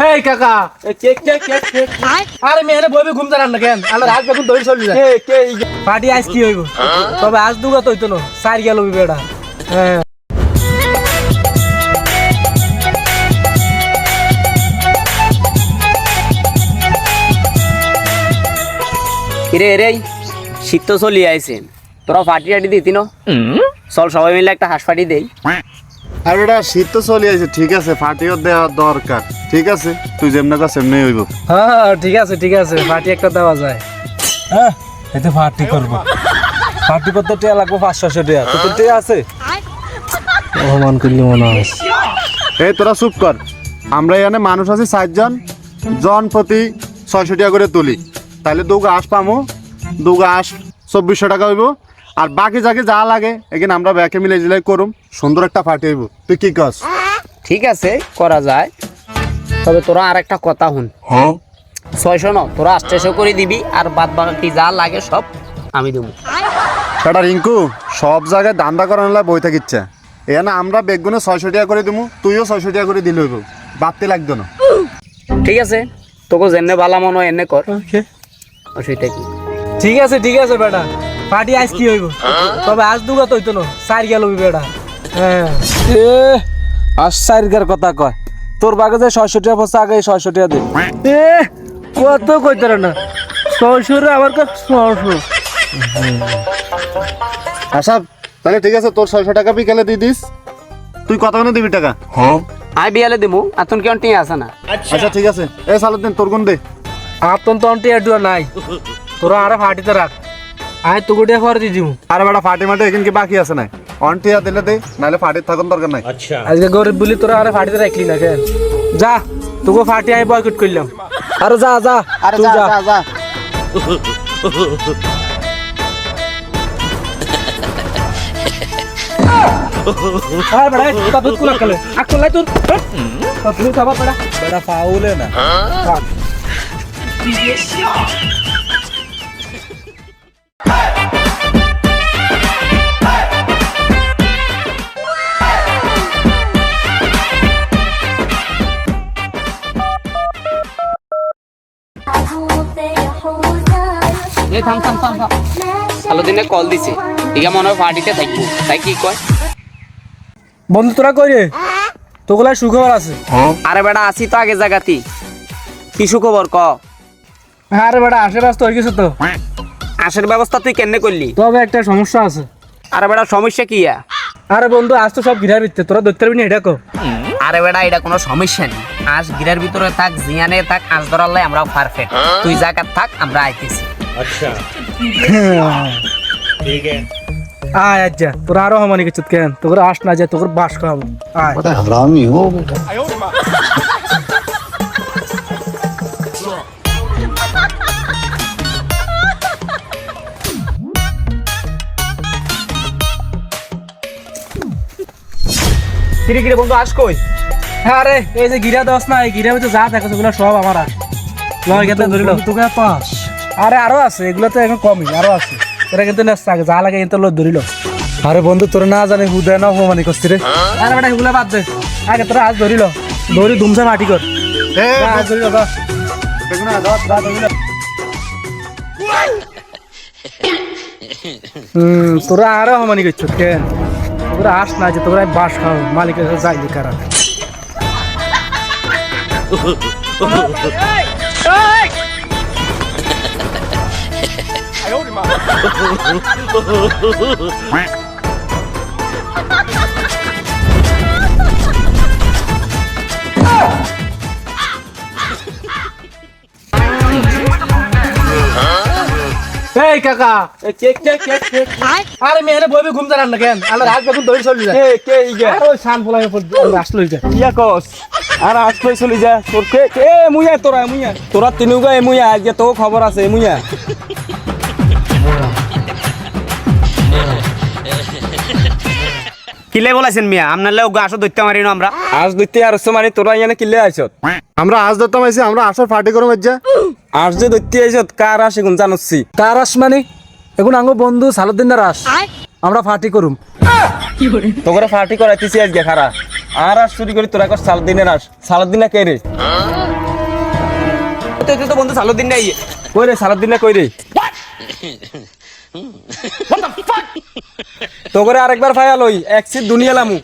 এই কাকা cake cake cake cake আরে মেয়ে বইবে ঘুম দাঁড়ান না কেন? আল্লাহ রাত বেগুন দৌড়ি চলে যায় কে কে পার্টি আজ কি হইব? তবে আজ দুগা তো হইতো না। সার গেল বেটা হ্যাঁ। কিরে রে শীত তো চলি আইছে। তোরা ফাটি টাটি দিতি ন? চল সবাই মিলে একটা হাঁস ফাটি দেই। আর বেটা শীত তো চলে আছে ঠিক আছে ফাটিও দেওয়া দরকার ঠিক আছে? তুই যেমনি কাজ সেমনি হইব। হ্যাঁ ঠিক আছে ঠিক আছে পার্টি একটা দেওয়া যায়। হ্যাঁ এতে পার্টি করব। পার্টি করতে টিয়া লাগবো পাঁচশো টাকা তো তোর টিয়া আছে? অপমান করলি মনে হয়। এই তোরা চুপ কর। আমরা এখানে মানুষ আছি ষাটজন জন প্রতি ছয়শো টাকা করে তুলি। তাহলে দুগা আস পামো। দুগা আস চব্বিশশো টাকা হইব। আর বাকি যাকে যা লাগে এখানে আমরা ব্যাকে মিলে জিলাই করুম। সুন্দর একটা ফাটি হইব। তুই কি কস ঠিক আছে করা যায়। তবে তোরা আর একটা কথা শুন। ছয়শো ন তোরা আটশো করে দিবি আর বাদ বাকি যা লাগে সব আমি দেবো। সেটা রিঙ্কু সব জায়গায় দান্দা করানো বই থাকিচ্ছে। এখানে আমরা বেগুনে ছয়শো টাকা করে দিমু তুইও ছয়শো টাকা করে দিলে হইব। বাড়তে লাগতো না। ঠিক আছে তোকে যেনে বালা মনে হয় এনে কর। অসুবিধা কি? ঠিক আছে ঠিক আছে বেটা। পার্টি আজ কি হইব? তবে আজ দুগা তো হইতো না সার গেল বেটা হ্যাঁ। এ আশ্চর্যের কথা কয়। তোর বাগে যে ছয়শো টাকা পয়সা আগে ছয়শো টাকা দে। এ কত কইতে না? ছয়শো রে আমার কাছে ছয়শো। আচ্ছা তাহলে ঠিক আছে তোর ছয়শো টাকা বিকেলে দিয়ে দিস। তুই কতক্ষণে দিবি টাকা? হ্যাঁ। আই বিয়ালে দেবো এতন কেমন টিয়া আছে না? আচ্ছা। ঠিক আছে। এ সালুদ্দিন তোর গুণ দে। আপন তো অন্টি এডুয়া নাই। তোরা আরে ফাটিতে রাখ। আয় তো গুটিয়া ফর দি দিমু। আরে বেটা ফাটি মাটি এখানে কি বাকি আছে না অনটিয়া দিলে দে নাহলে ফাটির থাকুন দরকার নাই। আজকে গরিব বলি তোরা আরে ফাটিতে রাখলি না কেন? যা তোকে ফাটি আই বয়কট করলাম। আরে যা যা আরে যা যা। যা আরে বড়া তা দুধ কোলা কলে আকল লাই তুই তুই খাবা বড়া বেটা ফাউলে না। থাম থাম থাম থাম। ভালো দিনে কল দিছে। ঠিক মনে হয় পার্টিতে থাকব। তাই কি কয়? বন্ধু তোরা কই রে? তোগুলা সুখবর আছে। আরে বেটা আসি তো আগে জায়গাতি কি সুখবর ক? আরে বেটা আসে রাস্তা হয়ে গেছে তো। আশের ব্যবস্থা তুই কেমনে করলি? তবে একটা সমস্যা আছে। আরে বেটা সমস্যা কি আরে বন্ধু আজ তো সব ঘিরার ভিত্তে তোরা ধরতে পারবি না এটা কো আরে বেটা এটা কোনো সমস্যা নেই। আজ গিরার ভিতরে থাক জিয়ানে থাক আজ ধরাল্লাই আমরা পারফেক্ট তুই জায়গা থাক আমরা আইতেছি। আয় আচ্ছা তোরা আরও হমানি কিছু কেন তোর আস না যায় তোর বাস খাব আয়। কিরে কিরে বন্ধু আস কই? হ্যাঁ আরে এই যে গিরা দশ না এই গিরা ভিতরে যা দেখো সেগুলো সব আমার আস লয় গেতে ধরিল তোকে পাস। আরে আরও আছে এগুলো তো এখন কমই আরও আছে। তোরা কিন্তু নেস আগে যা লাগে কিন্তু লোক ধরিল আরে বন্ধু তোর না জানি হুদয় না অপমানি করছি রে। আরে বেটা এগুলো বাদ দে। আগে তোরা আজ ধরিল ধরি ধুমসা মাটি কর। আজ ধরিল যা। তোরা আরও হমানি করছ কেন? তোরা আস না যে তোরা বাস খাও মালিকের কাছে যাইলি কারা। এই কাকা এই কেক কেক কেক কেক আরে মেয়ে বইবে ঘুম দাঁড়ান না কেন আল্লাহ রাত বেগুন দৌড়ি চলে যায়। কে কে আরে ওই শান ফলাই উপর আসলো এটা ইয়া কস? আর আসলে চলে যা তোর কে কে? মুইয়া তোরা মুইয়া। তোরা তিনুগা এ মুইয়া আজকে তো খবর আছে এ কিলে বলাইছেন মিয়া? আপনার লোক আসো ধরতে মারি আমরা। আজ দুইতে আর মানে তোরা ইয়ানে কিলে আইছত আমরা আজ ধরতাম আইছি আমরা আসার ফাটি করুম যা আজ যে দৈত্য আইছত কার আসে গুণ জানছি কার আস মানে? এখন আঙ্গ বন্ধু সালুদ্দিনের আস। আমরা পার্টি করুম। তোকে পার্টি করাইতেছি আজকে খারা। আর আস চুরি করি তোরা কর সালদিনের আস। সালদিনা কে রে? তুই তো বন্ধু সালো দিন নাই কই রে সারাদিন না কই রে? তো করে আরেকবার ফায়াল ওই এক সিট দুনিয়া লামু।